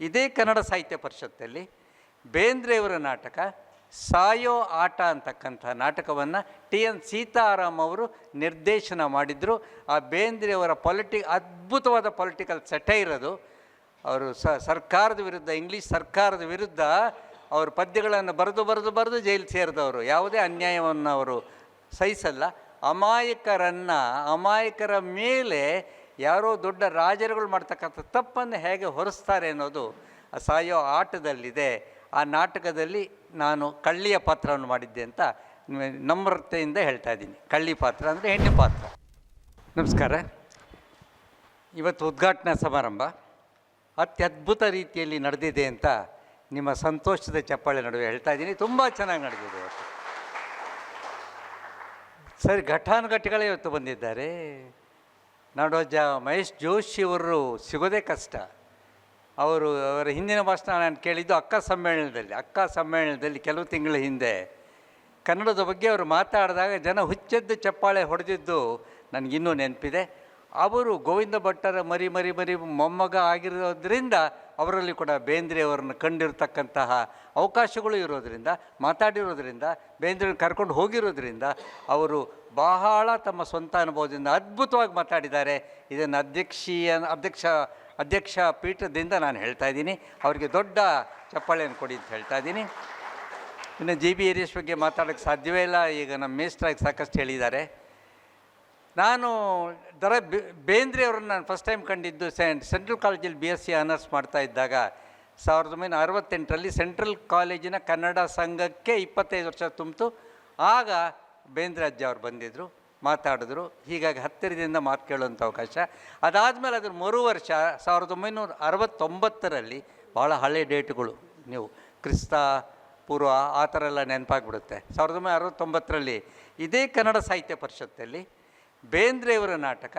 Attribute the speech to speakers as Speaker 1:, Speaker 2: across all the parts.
Speaker 1: ಇದೇ ಕನ್ನಡ ಸಾಹಿತ್ಯ ಪರಿಷತ್ತಲ್ಲಿ ಬೇಂದ್ರೆಯವರ ನಾಟಕ, ಸಾಯೋ ಆಟ ಅಂತಕ್ಕಂಥ ನಾಟಕವನ್ನು ಟಿ ಎನ್ ಸೀತಾರಾಮ್ ಅವರು ನಿರ್ದೇಶನ ಮಾಡಿದರು. ಆ ಬೇಂದ್ರೆಯವರ ಪೊಲಿಟಿ, ಅದ್ಭುತವಾದ ಪೊಲಿಟಿಕಲ್ ಸೆಟೆ ಇರೋದು. ಅವರು ಸರ್ಕಾರದ ವಿರುದ್ಧ, ಇಂಗ್ಲೀಷ್ ಸರ್ಕಾರದ ವಿರುದ್ಧ ಅವ್ರ ಪದ್ಯಗಳನ್ನು ಬರೆದು ಬರೆದು ಬರೆದು ಜೈಲು ಸೇರಿದವರು. ಯಾವುದೇ ಅನ್ಯಾಯವನ್ನು ಅವರು ಸಹಿಸಲ್ಲ. ಅಮಾಯಕರನ್ನು, ಅಮಾಯಕರ ಮೇಲೆ ಯಾರೋ ದೊಡ್ಡ ರಾಜರುಗಳು ಮಾಡ್ತಕ್ಕಂಥ ತಪ್ಪನ್ನು ಹೇಗೆ ಹೊರಿಸ್ತಾರೆ ಅನ್ನೋದು ಸಾಯೋ ಆಟದಲ್ಲಿದೆ. ಆ ನಾಟಕದಲ್ಲಿ ನಾನು ಕಳ್ಳಿಯ ಪಾತ್ರವನ್ನು ಮಾಡಿದ್ದೆ ಅಂತ ನಮ್ರತೆಯಿಂದ ಹೇಳ್ತಾ ಇದ್ದೀನಿ. ಕಳ್ಳಿ ಪಾತ್ರ ಅಂದರೆ ಹೆಣ್ಣು ಪಾತ್ರ. ನಮಸ್ಕಾರ. ಇವತ್ತು ಉದ್ಘಾಟನಾ ಸಮಾರಂಭ ಅತ್ಯದ್ಭುತ ರೀತಿಯಲ್ಲಿ ನಡೆದಿದೆ ಅಂತ ನಿಮ್ಮ ಸಂತೋಷದ ಚಪ್ಪಾಳೆ ನಡುವೆ ಹೇಳ್ತಾ ಇದ್ದೀನಿ. ತುಂಬ ಚೆನ್ನಾಗಿ ನಡೆದಿದೆ ಇವತ್ತು. ಸರಿ, ಘಟಾನುಘಟಿಗಳೇ ಇವತ್ತು ಬಂದಿದ್ದಾರೆ. ನಾಡೋಜ ಮಹೇಶ್ ಜೋಶಿ ಅವರು ಸಿಗೋದೇ ಕಷ್ಟ. ಅವರು ಅವರ ಹಿಂದಿನ ಭಾಷಣ ನಾನು ಕೇಳಿದ್ದು ಅಕ್ಕ ಸಮ್ಮೇಳನದಲ್ಲಿ ಅಕ್ಕ ಸಮ್ಮೇಳನದಲ್ಲಿ ಕೆಲವು ತಿಂಗಳ ಹಿಂದೆ. ಕನ್ನಡದ ಬಗ್ಗೆ ಅವರು ಮಾತಾಡಿದಾಗ ಜನ ಹುಚ್ಚೆದ್ದು, ಚಪ್ಪಾಳೆ ಹೊಡೆದಿದ್ದು ನನಗಿನ್ನೂ ನೆನಪಿದೆ. ಅವರು ಗೋವಿಂದ ಭಟ್ಟರ ಮರಿ ಮರಿ ಮರಿ ಮೊಮ್ಮಗ ಆಗಿರೋದ್ರಿಂದ ಅವರಲ್ಲಿ ಕೂಡ ಬೇಂದ್ರೆಯವರನ್ನು ಕಂಡಿರತಕ್ಕಂತಹ ಅವಕಾಶಗಳು ಇರೋದರಿಂದ, ಮಾತಾಡಿರೋದ್ರಿಂದ ಬೇಂದ್ರೆ ಕರ್ಕೊಂಡು ಹೋಗಿರೋದ್ರಿಂದ ಅವರು ಬಹಳ ತಮ್ಮ ಸ್ವಂತ ಅನುಭವದಿಂದ ಅದ್ಭುತವಾಗಿ ಮಾತಾಡಿದ್ದಾರೆ. ಇದನ್ನು ಅಧ್ಯಕ್ಷೀಯ, ಅಧ್ಯಕ್ಷ ಅಧ್ಯಕ್ಷ ಪೀಠದಿಂದ ನಾನು ಹೇಳ್ತಾ ಇದ್ದೀನಿ. ಅವರಿಗೆ ದೊಡ್ಡ ಚಪ್ಪಾಳೆಯನ್ನು ಕೊಡಿ ಅಂತ ಹೇಳ್ತಾ ಇದ್ದೀನಿ. ಇನ್ನು ಜಿ ಬಿ ಹರೀಶ್ ಬಗ್ಗೆ ಮಾತಾಡೋಕ್ಕೆ ಸಾಧ್ಯವೇ ಇಲ್ಲ. ಈಗ ನಮ್ಮ ಮೇಸ್ಟ್ರಾಗಿ ಸಾಕಷ್ಟು ಹೇಳಿದ್ದಾರೆ. ನಾನು ದರ ಬೇಂದ್ರೆ ಅವ್ರನ್ನ ನಾನು ಫಸ್ಟ್ ಟೈಮ್ ಕಂಡಿದ್ದು ಸೆಂಟ್ ಸೆಂಟ್ರಲ್ ಕಾಲೇಜಲ್ಲಿ ಬಿ ಎಸ್ ಸಿ ಆನರ್ಸ್ ಮಾಡ್ತಾ ಇದ್ದಾಗ ಸಾವಿರದ ಒಂಬೈನೂರ ಅರವತ್ತೆಂಟರಲ್ಲಿ ಸೆಂಟ್ರಲ್ ಕಾಲೇಜಿನ ಕನ್ನಡ ಸಂಘಕ್ಕೆ ಇಪ್ಪತ್ತೈದು ವರ್ಷ ತುಂಬಿತು. ಆಗ ಬೇಂದ್ರೆ ಅಜ್ಜ ಅವ್ರು ಬಂದಿದ್ದರು ಮಾತಾಡಿದ್ರು. ಹೀಗಾಗಿ ಹತ್ತಿರದಿಂದ ಮಾತು ಕೇಳುವಂಥ ಅವಕಾಶ. ಅದಾದಮೇಲೆ ಅದ್ರ ಮರು ವರ್ಷ ಸಾವಿರದ ಒಂಬೈನೂರ ಅರವತ್ತೊಂಬತ್ತರಲ್ಲಿ ಭಾಳ ಹಳೆ ಡೇಟ್ಗಳು. ನೀವು ಕ್ರಿಸ್ತ, ಪೂರ್ವ ಆ ಥರ ಎಲ್ಲ ನೆನಪಾಗ್ಬಿಡುತ್ತೆ. ಸಾವಿರದ ಒಂಬೈನೂರ ಅರವತ್ತೊಂಬತ್ತರಲ್ಲಿ ಇದೇ ಕನ್ನಡ ಸಾಹಿತ್ಯ ಪರಿಷತ್ತಲ್ಲಿ ಬೇಂದ್ರೆಯವರ ನಾಟಕ,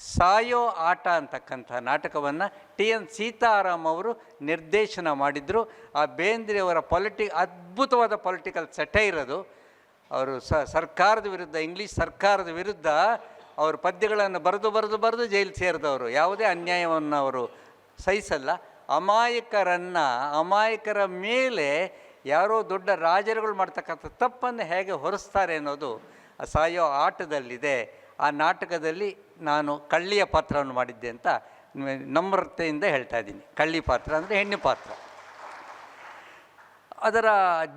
Speaker 1: ಸಾಯೋ ಆಟ ಅಂತಕ್ಕಂಥ ನಾಟಕವನ್ನು ಟಿ ಎನ್ ಸೀತಾರಾಮ್ ಅವರು ನಿರ್ದೇಶನ ಮಾಡಿದರು. ಆ ಬೇಂದ್ರೆಯವರ ಪೊಲಿಟಿ, ಅದ್ಭುತವಾದ ಪೊಲಿಟಿಕಲ್ ಸೆಟೆ ಇರೋದು. ಅವರು ಸರ್ಕಾರದ ವಿರುದ್ಧ, ಇಂಗ್ಲೀಷ್ ಸರ್ಕಾರದ ವಿರುದ್ಧ ಅವರು ಪದ್ಯಗಳನ್ನು ಬರೆದು ಬರೆದು ಬರೆದು ಜೈಲು ಸೇರಿದವರು. ಯಾವುದೇ ಅನ್ಯಾಯವನ್ನು ಅವರು ಸಹಿಸಲ್ಲ. ಅಮಾಯಕರನ್ನು, ಅಮಾಯಕರ ಮೇಲೆ ಯಾರೋ ದೊಡ್ಡ ರಾಜರುಗಳು ಮಾಡ್ತಕ್ಕಂಥ ತಪ್ಪನ್ನು ಹೇಗೆ ಹೊರಿಸ್ತಾರೆ ಅನ್ನೋದು ಆ ಸಾಯೋ ಆಟದಲ್ಲಿದೆ. ಆ ನಾಟಕದಲ್ಲಿ ನಾನು ಕಳ್ಳಿಯ ಪಾತ್ರವನ್ನು ಮಾಡಿದ್ದೆ ಅಂತ ನಮ್ರತೆಯಿಂದ ಹೇಳ್ತಾ ಇದ್ದೀನಿ. ಕಳ್ಳಿ ಪಾತ್ರ ಅಂದರೆ ಹೆಣ್ಣು ಪಾತ್ರ. ಅದರ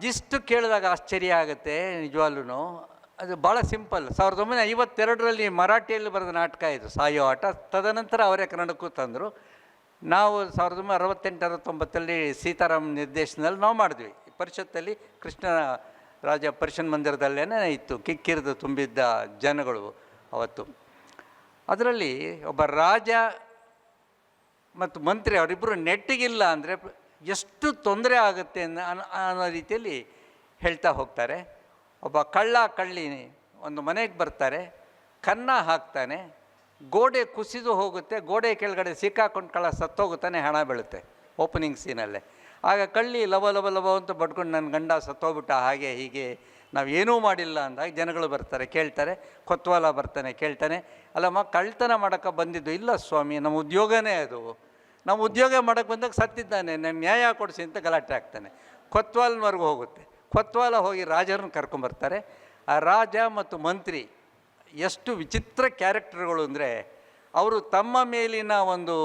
Speaker 1: ಜಿಸ್ಟು ಕೇಳಿದಾಗ ಆಶ್ಚರ್ಯ ಆಗುತ್ತೆ ನಿಜವಾಗ್ಲೂ ಅದು ಭಾಳ ಸಿಂಪಲ್. ಸಾವಿರದ ಒಂಬೈನೂರ ಐವತ್ತೆರಡರಲ್ಲಿ ಮರಾಠಿಯಲ್ಲಿ ಬರೆದ ನಾಟಕ ಇದು, ಸಾಯೋ ಆಟ. ತದನಂತರ ಅವರೇ ಕನ್ನಡಕ್ಕೂ ತಂದರು. ನಾವು ಸಾವಿರದ ಒಂಬೈನೂರ ಅರವತ್ತೆಂಟು ಅರವತ್ತೊಂಬತ್ತರಲ್ಲಿ ಸೀತಾರಾಮ್ ನಿರ್ದೇಶನದಲ್ಲಿ ನಾವು ಮಾಡಿದ್ವಿ. ಪರಿಷತ್ತಲ್ಲಿ ಕೃಷ್ಣ ರಾಜ ಪರಿಷನ್ ಮಂದಿರದಲ್ಲೇ ಇತ್ತು. ಕಿಕ್ಕಿರಿದು ತುಂಬಿದ್ದ ಜನಗಳು. ಅವತ್ತು. ಅದರಲ್ಲಿ ಒಬ್ಬ ರಾಜ ಮತ್ತು ಮಂತ್ರಿ ಅವರಿಬ್ಬರು ನೆಟ್ಟಿಗಿಲ್ಲ ಅಂದರೆ ಎಷ್ಟು ತೊಂದರೆ ಆಗುತ್ತೆ ಅನ್ನೋ ರೀತಿಯಲ್ಲಿ ಹೇಳ್ತಾ ಹೋಗ್ತಾರೆ. ಒಬ್ಬ ಕಳ್ಳ ಕಳ್ಳಿ ಒಂದು ಮನೆಗೆ ಬರ್ತಾರೆ. ಕನ್ನ ಹಾಕ್ತಾನೆ. ಗೋಡೆ ಕುಸಿದು ಹೋಗುತ್ತೆ. ಗೋಡೆ ಕೆಳಗಡೆ ಸಿಕ್ಕಾಕೊಂಡು ಕಳ್ಳ ಸತ್ತೋಗುತ್ತಾನೆ, ಹಣ ಬೀಳುತ್ತೆ ಓಪನಿಂಗ್ ಸೀನಲ್ಲೇ. ಆಗ ಕಳ್ಳಿ ಲವ ಲವ ಲವ ಅಂತ ಬಡ್ಕೊಂಡು ನನ್ನ ಗಂಡ ಸತ್ತೋಗ್ಬಿಟ್ಟ ಹಾಗೆ ಹೀಗೆ ನಾವು ಮಾಡಿಲ್ಲ ಅಂದಾಗ ಜನಗಳು ಬರ್ತಾರೆ, ಕೇಳ್ತಾರೆ, ಕೊತ್ವಾಲ ಬರ್ತಾನೆ, ಕೇಳ್ತಾನೆ. ಅಲ್ಲಮ್ಮ ಕಳ್ತನ ಮಾಡೋಕ್ಕೆ ಬಂದಿದ್ದು ಇಲ್ಲ ಸ್ವಾಮಿ, ನಮ್ಮ ಉದ್ಯೋಗನೇ ಅದು. ನಮ್ಮ ಉದ್ಯೋಗ ಮಾಡೋಕ್ಕೆ ಬಂದಾಗ ಸತ್ತಿದ್ದಾನೆ ನನ್ನ ನ್ಯಾಯ ಕೊಡಿಸಿ ಅಂತ ಗಲಾಟೆ ಆಗ್ತಾನೆ. ಕೊತ್ವಾಲ್ನವರೆಗೂ ಹೋಗುತ್ತೆ. ಕೊತ್ವಾಲ ಹೋಗಿ ರಾಜರನ್ನ ಕರ್ಕೊಂಬರ್ತಾರೆ ಆ ರಾಜ ಮತ್ತು ಮಂತ್ರಿ ಎಷ್ಟು ವಿಚಿತ್ರ ಕ್ಯಾರೆಕ್ಟರ್ಗಳು ಅಂದರೆ ಅವರು ತಮ್ಮ ಮೇಲಿನ ಒಂದು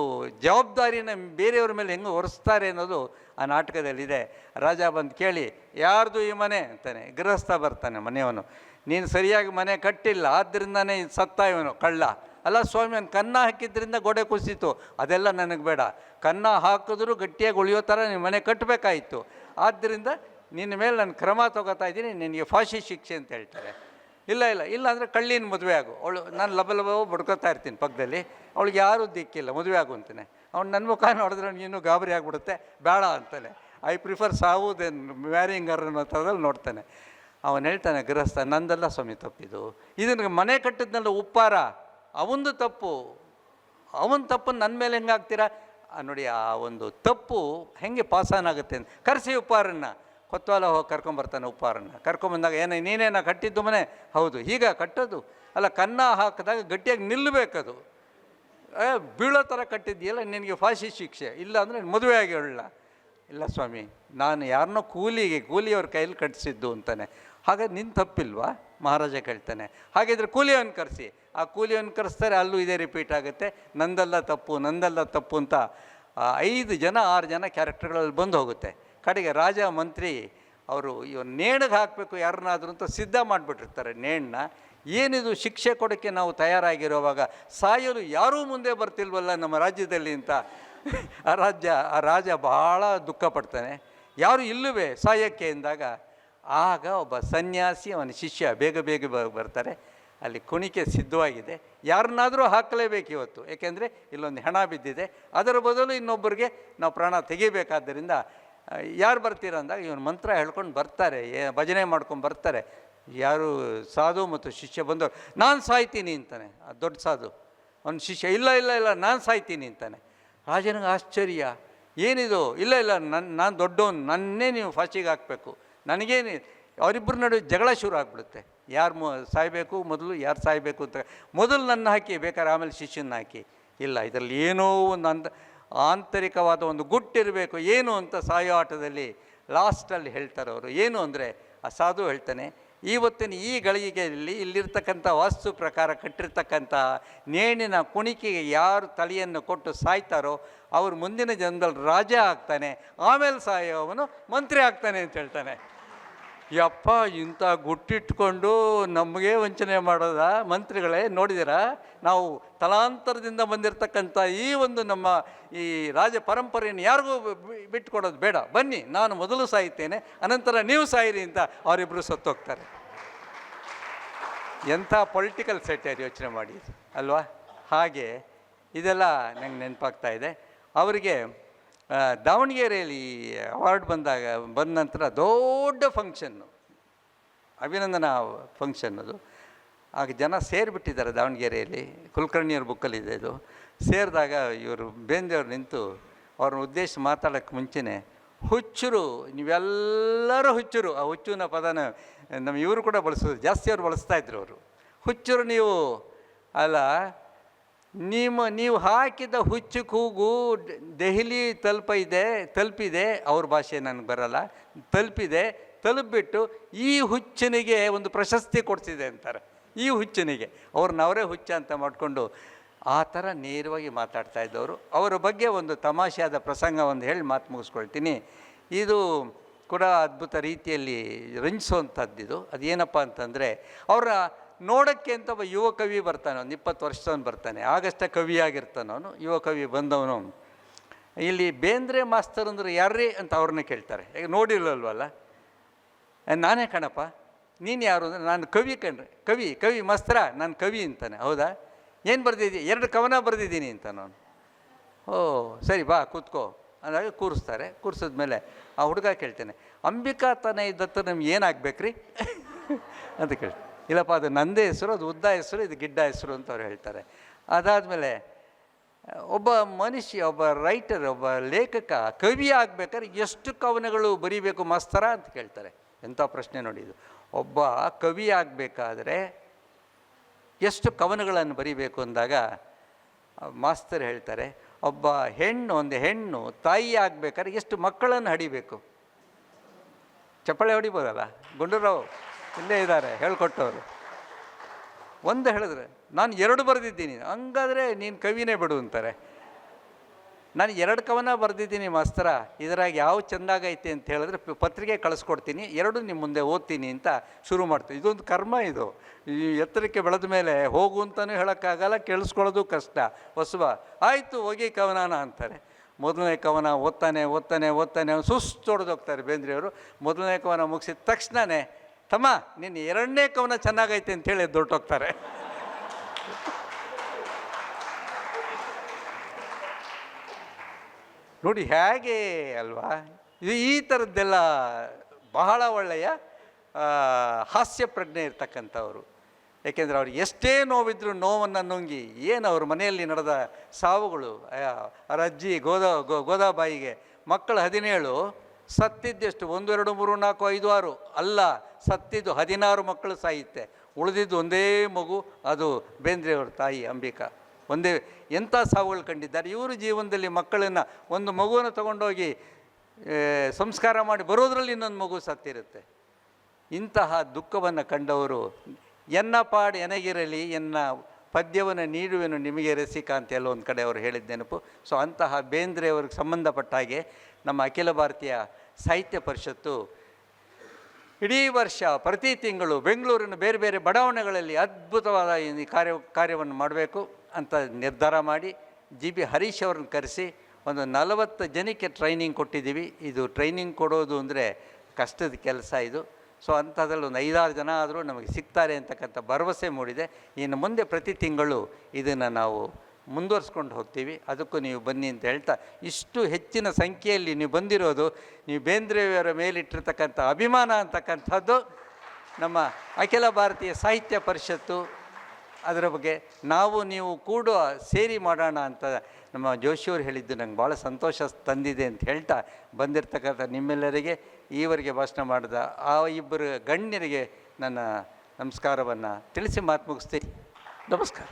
Speaker 1: ಜವಾಬ್ದಾರಿನ ಬೇರೆಯವ್ರ ಮೇಲೆ ಹೆಂಗೆ ಹೊರಿಸ್ತಾರೆ ಅನ್ನೋದು ಆ ನಾಟಕದಲ್ಲಿದೆ. ರಾಜ ಬಂದು ಕೇಳಿ, ಯಾರ್ದು ಈ ಮನೆ? ಅಂತಾನೆ. ಗೃಹಸ್ಥ ಬರ್ತಾನೆ ಮನೆಯವನು. ನೀನು ಸರಿಯಾಗಿ ಮನೆ ಕಟ್ಟಿಲ್ಲ ಆದ್ದರಿಂದನೇ ಸತ್ತ ಇವನು, ಕಳ್ಳ. ಅಲ್ಲ ಸ್ವಾಮಿ, ಅವನು ಕನ್ನ ಹಾಕಿದ್ರಿಂದ ಗೋಡೆ ಕುಸಿತು. ಅದೆಲ್ಲ ನನಗೆ ಬೇಡ. ಕನ್ನ ಹಾಕಿದ್ರು ಗಟ್ಟಿಯಾಗಿ ಉಳಿಯೋ ಥರ ನೀವು ಮನೆ ಕಟ್ಟಬೇಕಾಯಿತು ಆದ್ದರಿಂದ ನಿನ್ನ ಮೇಲೆ ನಾನು ಕ್ರಮ ತಗೋತಾ ಇದ್ದೀನಿ, ನಿನಗೆ ಫಾಶಿ ಶಿಕ್ಷೆ ಅಂತ ಹೇಳ್ತಾರೆ. ಇಲ್ಲ ಇಲ್ಲ ಇಲ್ಲ ಅಂದರೆ ಕಳ್ಳಿನ ಮದುವೆ ಆಗು. ಅವಳು, ನಾನು ಲಬ ಲಬ ಬಡ್ಕೋತಾ ಇರ್ತೀನಿ ಪಕ್ಕದಲ್ಲಿ ಅವಳಿಗೆ ಯಾರೂ ದಿಕ್ಕಿಲ್ಲ, ಮದುವೆ ಆಗು ಅಂತಾನೆ ಅವ್ನು ನನ್ನ ಮುಖ ನೋಡಿದ್ರೆ ಇನ್ನೂ ಗಾಬರಿ ಆಗಿಬಿಡುತ್ತೆ, ಬೇಡ ಅಂತಾನೆ. I prefer saavu than marrying her ಅನ್ನೋ ಥರದಲ್ಲಿ ನೋಡ್ತಾನೆ. ಅವನು ಹೇಳ್ತಾನೆ, ಗೃಹಸ್ಥ, ನಂದಲ್ಲ ಸ್ವಾಮಿ ತಪ್ಪಿದು. ಇದನ್ನು ಮನೆ ಕಟ್ಟಿದ್ನಲ್ಲ ಉಪ್ಪಾರ? ಅವಂದು ತಪ್ಪು. ಅವನ ತಪ್ಪು ನನ್ನ ಮೇಲೆ ಹೆಂಗೆ ನೋಡಿ, ಆ ಒಂದು ತಪ್ಪು ಹೆಂಗೆ ಪಾಸಾನ್ ಆಗುತ್ತೆ ಅಂತ. ಕರೆಸಿ ಉಪ್ಪಾರನ್ನ. ಕೊತ್ವಾಲ ಹೋಗಿ ಕರ್ಕೊಂಬರ್ತಾನೆ ಉಪ್ಪಾರನ್ನ. ಕರ್ಕೊಂಬಂದಾಗ ಏನೇ ನೀನೇನ ಕಟ್ಟಿದ್ದು ಮನೆ? ಹೌದು. ಈಗ ಕಟ್ಟೋದು? ಅಲ್ಲ, ಕನ್ನ ಹಾಕಿದಾಗ ಗಟ್ಟಿಯಾಗಿ ನಿಲ್ಲಬೇಕದು. ಏ, ಬೀಳೋ ಥರ ಕಟ್ಟಿದ್ಯಲ್ಲ ನಿನಗೆ ಫಾಶಿ ಶಿಕ್ಷೆ. ಇಲ್ಲ ಅಂದರೆ ಮದುವೆ ಆಗಿ ಹೇಳಲ್ಲ. ಇಲ್ಲ ಸ್ವಾಮಿ, ನಾನು ಯಾರನ್ನೋ ಕೂಲಿಗೆ, ಕೂಲಿಯವ್ರ ಕೈಯಲ್ಲಿ ಕಟ್ಟಿಸಿದ್ದು ಅಂತಾನೆ. ಹಾಗಾದ್ರೆ ನಿನ್ನ ತಪ್ಪಿಲ್ವಾ? ಮಹಾರಾಜ ಕೇಳ್ತಾನೆ. ಹಾಗಿದ್ರೆ ಕೂಲಿಯವನ್ನು ಕರೆಸಿ. ಆ ಕೂಲಿಯವನ್ನು ಕರೆಸ್ತಾರೆ, ಅಲ್ಲೂ ಇದೇ ರಿಪೀಟ್ ಆಗುತ್ತೆ. ನಂದಲ್ಲ ತಪ್ಪು ನಂದಲ್ಲ ತಪ್ಪು ಅಂತ ಐದು ಜನ, ಆರು ಜನ ಕ್ಯಾರೆಕ್ಟರ್ಗಳಲ್ಲಿ ಬಂದು ಹೋಗುತ್ತೆ. ಕಡೆಗೆ ರಾಜ ಮಂತ್ರಿ ಅವರು ಇವ್ರು ನೇಣಿಗೆ ಹಾಕಬೇಕು ಯಾರನ್ನಾದ್ರೂ ಅಂತ ಸಿದ್ಧ ಮಾಡಿಬಿಟ್ಟಿರ್ತಾರೆ ನೇಣನ್ನ ಏನಿದು ಶಿಕ್ಷೆ ಕೊಡೋಕ್ಕೆ ನಾವು ತಯಾರಾಗಿರುವಾಗ ಸಾಯಲು ಯಾರೂ ಮುಂದೆ ಬರ್ತಿಲ್ವಲ್ಲ ನಮ್ಮ ರಾಜ್ಯದಲ್ಲಿ ಅಂತ. ಆ ರಾಜ್ಯ, ಆ ರಾಜ ಬಹಳ ದುಃಖ ಪಡ್ತಾನೆ. ಯಾರು ಇಲ್ಲವೇ ಸಾಯಕ್ಕೆ ಎಂದಾಗ ಆಗ ಒಬ್ಬ ಸನ್ಯಾಸಿ ಅವನ ಶಿಷ್ಯ ಬೇಗ ಬೇಗ ಬರ್ತಾರೆ. ಅಲ್ಲಿ ಕುಣಿಕೆ ಸಿದ್ಧವಾಗಿದೆ. ಯಾರನ್ನಾದರೂ ಹಾಕಲೇಬೇಕು ಇವತ್ತು. ಏಕೆಂದರೆ ಇಲ್ಲೊಂದು ಹೆಣ ಬಿದ್ದಿದೆ. ಅದರ ಬದಲು ಇನ್ನೊಬ್ಬರಿಗೆ ನಾವು ಪ್ರಾಣ ತೆಗಿಬೇಕಾದ್ದರಿಂದ ಯಾರು ಬರ್ತೀರ ಅಂದಾಗ ಇವನು ಮಂತ್ರ ಹೇಳ್ಕೊಂಡು ಬರ್ತಾರೆ ಭಜನೆ ಮಾಡ್ಕೊಂಡು ಬರ್ತಾರೆ. ಯಾರು ಸಾಧು ಮತ್ತು ಶಿಷ್ಯ ಬಂದವರು, ನಾನು ಸಾಯ್ತೀನಿ ಅಂತಾನೆ ದೊಡ್ಡ ಸಾಧು. ಅವನು ಶಿಷ್ಯ, ಇಲ್ಲ ಇಲ್ಲ ಇಲ್ಲ, ನಾನು ಸಾಯ್ತೀನಿ ಅಂತಾನೆ. ರಾಜನಿಗೆ ಆಶ್ಚರ್ಯ, ಏನಿದು? ಇಲ್ಲ ಇಲ್ಲ ನನ್ನ ನಾನು ದೊಡ್ಡವನು, ನನ್ನೇ ನೀವು ಫಾಸ್ಟಿಗೆ ಹಾಕಬೇಕು. ನನಗೇನು ಅವರಿಬ್ಬರ ನಡುವೆ ಜಗಳ ಶುರು ಆಗಿಬಿಡುತ್ತೆ. ಯಾರು ಸಾಯಬೇಕು ಮೊದಲು, ಯಾರು ಸಾಯಬೇಕು ಅಂತ. ಮೊದಲು ನನ್ನ ಹಾಕಿ, ಬೇಕಾದ್ರೆ ಆಮೇಲೆ ಶಿಷ್ಯನ ಹಾಕಿ. ಇಲ್ಲ, ಇದರಲ್ಲಿ ಏನೋ ಒಂದು ಅಂತ ಆಂತರಿಕವಾದ ಒಂದು ಗುಟ್ಟಿರಬೇಕು, ಏನು ಅಂತ ಸಾಯೋ ಆಟದಲ್ಲಿ ಲಾಸ್ಟಲ್ಲಿ ಹೇಳ್ತಾರೆ ಅವರು. ಏನು ಅಂದರೆ, ಆ ಸಾಧು ಹೇಳ್ತಾನೆ, ಇವತ್ತಿನ ಈ ಗಳಿಗೆಯಲ್ಲಿ ಇಲ್ಲಿರ್ತಕ್ಕಂಥ ವಾಸ್ತು ಪ್ರಕಾರ ಕಟ್ಟಿರ್ತಕ್ಕಂಥ ನೇಣಿನ ಕುಣಿಕೆಗೆ ಯಾರು ತಲೆಯನ್ನು ಕೊಟ್ಟು ಸಾಯ್ತಾರೋ, ಅವರು ಮುಂದಿನ ಜನ್ಮದಲ್ಲಿ ರಾಜ ಆಗ್ತಾನೆ, ಆಮೇಲೆ ಸಾಯೋವನು ಮಂತ್ರಿ ಆಗ್ತಾನೆ ಅಂತ ಹೇಳ್ತಾನೆ. ಯಪ್ಪ, ಇಂಥ ಗುಟ್ಟಿಟ್ಕೊಂಡು ನಮಗೆ ವಂಚನೆ ಮಾಡೋದ ಮಂತ್ರಿಗಳೇ, ನೋಡಿದಿರಾ? ನಾವು ತಲಾಂತರದಿಂದ ಬಂದಿರತಕ್ಕಂಥ ಈ ಒಂದು ನಮ್ಮ ಈ ರಾಜ ಪರಂಪರೆಯನ್ನು ಯಾರಿಗೂ ಬಿಟ್ಟುಕೊಡೋದು ಬೇಡ. ಬನ್ನಿ, ನಾನು ಮೊದಲು ಸಾಯುತ್ತೇನೆ ಅನಂತರ ನೀವು ಸಾಯಿರಿ ಅಂತ ಅವರಿಬ್ಬರು ಸತ್ತೋಗ್ತಾರೆ. ಎಂಥ ಪೊಲಿಟಿಕಲ್ ಸೆಟರ್ ಯೋಚನೆ ಮಾಡಿ ಅಲ್ವಾ? ಹಾಗೆ ಇದೆಲ್ಲ ನಂಗೆ ನೆನಪಾಗ್ತಾ ಇದೆ. ಅವರಿಗೆ ದಾವಣಗೆರೆಯಲ್ಲಿ ಅವಾರ್ಡ್ ಬಂದಾಗ, ಬಂದ ನಂತರ ದೊಡ್ಡ ಫಂಕ್ಷನ್ನು ಅಭಿನಂದನಾ ಫಂಕ್ಷನ್ ಅದು. ಆಗ ಜನ ಸೇರಿಬಿಟ್ಟಿದ್ದಾರೆ ದಾವಣಗೆರೆಯಲ್ಲಿ. ಕುಲಕರ್ಣಿಯವ್ರ ಬುಕ್ಕಲ್ಲಿದೆ ಇದು. ಸೇರಿದಾಗ ಇವರು ಬೇಂದ್ರೆಯವ್ರು ನಿಂತು ಅವ್ರನ್ನ ಉದ್ದೇಶ ಮಾತಾಡೋಕ್ಕೆ ಮುಂಚೆನೇ, ಹುಚ್ಚರು, ನೀವೆಲ್ಲರೂ ಹುಚ್ಚರು. ಆ ಹುಚ್ಚುನ ಪದನ ನಮ್ಮ ಇವರು ಕೂಡ ಬಳಸೋದು. ಜಾಸ್ತಿ ಅವ್ರು ಬಳಸ್ತಾ ಇದ್ರು ಅವರು. ಹುಚ್ಚರು ನೀವು. ಅಲ್ಲ ನಿಮ್ಮ, ನೀವು ಹಾಕಿದ ಹುಚ್ಚು ಕೂಗು ದೆಹಲಿ ತಲುಪಿದೆ ತಲುಪಿದೆ, ಅವ್ರ ಭಾಷೆ ನನಗೆ ಬರಲ್ಲ, ತಲುಪಿದೆ, ತಲುಪಿಬಿಟ್ಟು ಈ ಹುಚ್ಚನಿಗೆ ಒಂದು ಪ್ರಶಸ್ತಿ ಕೊಡ್ತಿದೆ ಅಂತಾರೆ, ಈ ಹುಚ್ಚನಿಗೆ. ಅವ್ರನ್ನ ಅವರೇ ಹುಚ್ಚ ಅಂತ ಮಾಡಿಕೊಂಡು ಆ ಥರ ನೇರವಾಗಿ ಮಾತಾಡ್ತಾ ಇದ್ದವರು. ಅವರ ಬಗ್ಗೆ ಒಂದು ತಮಾಷೆಯಾದ ಪ್ರಸಂಗ ಒಂದು ಹೇಳಿ ಮಾತು ಮುಗಿಸ್ಕೊಳ್ತೀನಿ. ಇದು ಕೂಡ ಅದ್ಭುತ ರೀತಿಯಲ್ಲಿ ರಂಜಿಸುವಂಥದ್ದಿದು ಅದೇನಪ್ಪ ಅಂತಂದರೆ, ಅವರ ನೋಡೋಕ್ಕೆ ಅಂತ ಒಬ್ಬ ಯುವ ಕವಿ ಬರ್ತಾನೆ ಒಂದು ಇಪ್ಪತ್ತು ವರ್ಷದವನು ಬರ್ತಾನೆ ಆಗಷ್ಟೇ ಕವಿಯಾಗಿರ್ತಾನೆ ಅವನು ಯುವ ಕವಿ ಬಂದವನು ಇಲ್ಲಿ ಬೇಂದ್ರೆ ಮಾಸ್ತರ್ ಅಂದ್ರೆ ಯಾರ್ರೀ ಅಂತ ಅವ್ರನ್ನ ಕೇಳ್ತಾರೆ. ಈಗ ನೋಡಿರಲ್ವಲ್ಲ "ಏ, ನಾನೇ ಕಣಪ್ಪ ನೀನು ಯಾರು ಅಂದರೆ ನಾನು ಕವಿ ಕಣ್ರಿ ಕವಿ ಕವಿ ಮಾಸ್ತರ ನಾನು ಕವಿ ಅಂತಾನೆ ಹೌದಾ? ಏನು ಬರೆದಿದ್ದೀನಿ ಎರಡು ಕವನ ಬರೆದಿದ್ದೀನಿ ಅಂತ ನಾನು ಓ ಸರಿ ಬಾ ಕೂತ್ಕೋ ಅಂದಾಗ ಕೂರಿಸ್ತಾರೆ ಕೂರಿಸಿದ್ಮೇಲೆ ಆ ಹುಡುಗ ಕೇಳ್ತೇನೆ ಅಂಬಿಕಾ ತನ ಇದ್ದತ್ತ ನಮ್ಗೆ ಏನಾಗಬೇಕ್ರಿ? ಅಂತ ಕೇಳಿ ಇಲ್ಲಪ್ಪ, ಅದು ನಂದೇ ಹೆಸರು, ಅದು ಉದ್ದ ಹೆಸರು, ಇದು ಗಿಡ್ಡ ಹೆಸರು ಅಂತ ಅವ್ರು ಹೇಳ್ತಾರೆ. ಅದಾದಮೇಲೆ, ಒಬ್ಬ ಮನುಷ್ಯ, ಒಬ್ಬ ರೈಟರ್ ಒಬ್ಬ ಲೇಖಕ, ಕವಿ ಆಗ್ಬೇಕಾದ್ರೆ ಎಷ್ಟು ಕವನಗಳು ಬರೀಬೇಕು ಮಾಸ್ತರ ಅಂತ ಕೇಳ್ತಾರೆ. ಎಂಥ ಪ್ರಶ್ನೆ ನೋಡಿದ್ದು ಒಬ್ಬ ಕವಿ ಆಗಬೇಕಾದ್ರೆ ಎಷ್ಟು ಕವನಗಳನ್ನು ಬರೀಬೇಕು ಅಂದಾಗ, ಮಾಸ್ತರ್ ಹೇಳ್ತಾರೆ, ಒಬ್ಬ ಹೆಣ್ಣು, ಒಂದು ಹೆಣ್ಣು, ತಾಯಿ ಆಗಬೇಕಾದ್ರೆ ಎಷ್ಟು ಮಕ್ಕಳನ್ನು ಹಡಿಬೇಕು? ಚಪ್ಪಾಳೆ ಹೊಡಿಬೋದಲ್ಲ? ಗುಂಡೂರಾವ್. ಇಲ್ಲೇ ಇದ್ದಾರೆ, ಹೇಳ್ಕೊಟ್ಟವರು. ಒಂದು ಹೇಳಿದ್ರೆ, ನಾನು ಎರಡು ಬರೆದಿದ್ದೀನಿ, ಹಂಗಾದರೆ ನೀನು ಕವಿನೇ ಬಿಡು ಅಂತಾರೆ. ನಾನು ಎರಡು ಕವನ ಬರೆದಿದ್ದೀನಿ ಮಾಸ್ತರ, ಇದರಾಗ ಯಾವ ಚೆಂದಾಗೈತೆ ಅಂತ ಹೇಳಿದ್ರೆ ಪತ್ರಿಕೆ ಕಳಿಸ್ಕೊಡ್ತೀನಿ, ಎರಡು ನಿಮ್ಮ ಮುಂದೆ ಓದ್ತೀನಿ ಅಂತ ಶುರು ಮಾಡ್ತೀನಿ ಇದೊಂದು ಕರ್ಮ ಇದು. ಈ ಎತ್ತರಕ್ಕೆ ಬೆಳೆದ ಮೇಲೆ ಹೋಗು ಅಂತಲೂ ಹೇಳೋಕ್ಕಾಗಲ್ಲ, ಕೇಳಿಸ್ಕೊಳ್ಳೋದು ಕಷ್ಟ. ಹೊಸಬ, ಆಯಿತು, ಹೋಗಿ ಕವನಾನ ಅಂತಾರೆ. ಮೊದಲನೇ ಕವನ ಓದ್ತಾನೆ ಓದ್ತಾನೆ ಓದ್ತಾನೆ, ಸುಸ್ತು ಹೊಡೆದೋಗ್ತಾರೆ ಬೇಂದ್ರೆಯವರು. ಮೊದಲನೇ ಕವನ ಮುಗಿಸಿದ ತಕ್ಷಣವೇ ತಮ್ಮ, ನಿನ್ನ ಎರಡನೇ ಕವನ ಚೆನ್ನಾಗೈತೆ ಅಂತೇಳಿ ದೊಡ್ಡೋಗ್ತಾರೆ. ನೋಡಿ, ಹೇಗೆ ಅಲ್ವಾ? ಈ ಥರದ್ದೆಲ್ಲ ಬಹಳ ಒಳ್ಳೆಯ ಹಾಸ್ಯ ಪ್ರಜ್ಞೆ ಇರ್ತಕ್ಕಂಥವ್ರು. ಏಕೆಂದರೆ ಅವ್ರು ಎಷ್ಟೇ ನೋವಿದ್ರು ನೋವನ್ನು ನುಂಗಿ ಏನು ಅವ್ರ ಮನೆಯಲ್ಲಿ ನಡೆದ ಸಾವುಗಳು ಅವ್ರ ಅಜ್ಜಿ ಗೋದಾ, ಗೋ, ಗೋದಾಬಾಯಿಗೆ ಮಕ್ಕಳು ಹದಿನೇಳು, ಸತ್ತಿದ್ದೆಷ್ಟು? ಒಂದು, ಎರಡು, ಮೂರು, ನಾಲ್ಕು, ಐದು, ಆರು, ಅಲ್ಲ. ಸತ್ತಿದ್ದು ಹದಿನಾರು ಮಕ್ಕಳು ಸಾಯುತ್ತೆ ಉಳಿದಿದ್ದು ಒಂದೇ ಮಗು, ಅದು ಬೇಂದ್ರೆಯವ್ರ ತಾಯಿ ಅಂಬಿಕಾ. ಒಂದೇ, ಎಂಥ ಸಾವುಗಳು ಕಂಡಿದ್ದಾರೆ? ಇವರು ಜೀವನದಲ್ಲಿ ಮಕ್ಕಳನ್ನು ಒಂದು ಮಗುವನ್ನು ತಗೊಂಡೋಗಿ ಸಂಸ್ಕಾರ ಮಾಡಿ ಬರೋದ್ರಲ್ಲಿ ಇನ್ನೊಂದು ಮಗು ಸತ್ತಿರುತ್ತೆ. ಇಂತಹ ದುಃಖವನ್ನು ಕಂಡವರು, ಎನ್ನ ಪಾಡು ಎನಗಿರಲಿ, ಎನ್ನ ಪದ್ಯವನ್ನು ನೀಡುವೆನು ನಿಮಗೆ ರಸಿಕ ಅಂತ ಎಲ್ಲ ಒಂದು ಕಡೆ ಅವರು ಹೇಳಿದ್ದ ನೆನಪು. ಸೊ, ಅಂತಹ ಬೇಂದ್ರೆಯವ್ರಿಗೆ ಸಂಬಂಧಪಟ್ಟ ಹಾಗೆ ನಮ್ಮ ಅಖಿಲ ಭಾರತೀಯ ಸಾಹಿತ್ಯ ಪರಿಷತ್ತು ಇಡೀ ವರ್ಷ, ಪ್ರತಿ ತಿಂಗಳು ಬೆಂಗಳೂರಿನ ಬೇರೆ ಬೇರೆ ಬಡಾವಣೆಗಳಲ್ಲಿ ಅದ್ಭುತವಾದ ಈ ಕಾರ್ಯ, ಕಾರ್ಯವನ್ನು ಮಾಡಬೇಕು ಅಂತ ನಿರ್ಧಾರ ಮಾಡಿ ಜಿ ಬಿ ಹರೀಶ್ ಅವ್ರನ್ನ ಕರೆಸಿ ಒಂದು ನಲವತ್ತು ಜನಕ್ಕೆ ಟ್ರೈನಿಂಗ್ ಕೊಟ್ಟಿದ್ದೀವಿ. ಇದು ಟ್ರೈನಿಂಗ್ ಕೊಡೋದು ಅಂದರೆ ಕಷ್ಟದ ಕೆಲಸ ಇದು. ಸೊ ಅಂಥದ್ರಲ್ಲಿ ಒಂದು ಐದಾರು ಜನ ಆದರೂ ನಮಗೆ ಸಿಗ್ತಾರೆ ಅಂತಕ್ಕಂಥ ಭರವಸೆ ಮೂಡಿದೆ. ಇನ್ನು ಮುಂದೆ ಪ್ರತಿ ತಿಂಗಳು ಇದನ್ನು ನಾವು ಮುಂದುವರ್ಸ್ಕೊಂಡು ಹೋಗ್ತೀವಿ. ಅದಕ್ಕೂ ನೀವು ಬನ್ನಿ ಅಂತ ಹೇಳ್ತಾ, ಇಷ್ಟು ಹೆಚ್ಚಿನ ಸಂಖ್ಯೆಯಲ್ಲಿ ನೀವು ಬಂದಿರೋದು, ನೀವು ಬೇಂದ್ರೆಯವರ ಮೇಲಿಟ್ಟಿರ್ತಕ್ಕಂಥ ಅಭಿಮಾನ ಅಂತಕ್ಕಂಥದ್ದು ನಮ್ಮ ಅಖಿಲ ಭಾರತೀಯ ಸಾಹಿತ್ಯ ಪರಿಷತ್ತು. ಅದರ ಬಗ್ಗೆ ನಾವು, ನೀವು ಕೂಡ ಸೇರಿ ಮಾಡೋಣ ಅಂತ ನಮ್ಮ ಜೋಶಿಯವರು ಹೇಳಿದ್ದು ನಂಗೆ ಭಾಳ ಸಂತೋಷ ತಂದಿದೆ ಅಂತ ಹೇಳ್ತಾ ಬಂದಿರತಕ್ಕಂಥ ನಿಮ್ಮೆಲ್ಲರಿಗೆ, ಈವರೆಗೆ ಭಾಷಣ ಮಾಡಿದ ಆ ಇಬ್ಬರು ಗಣ್ಯರಿಗೆ ನನ್ನ ನಮಸ್ಕಾರವನ್ನು ತಿಳಿಸಿ ಮಾತು ಮುಗಿಸ್ತೀನಿ. ನಮಸ್ಕಾರ.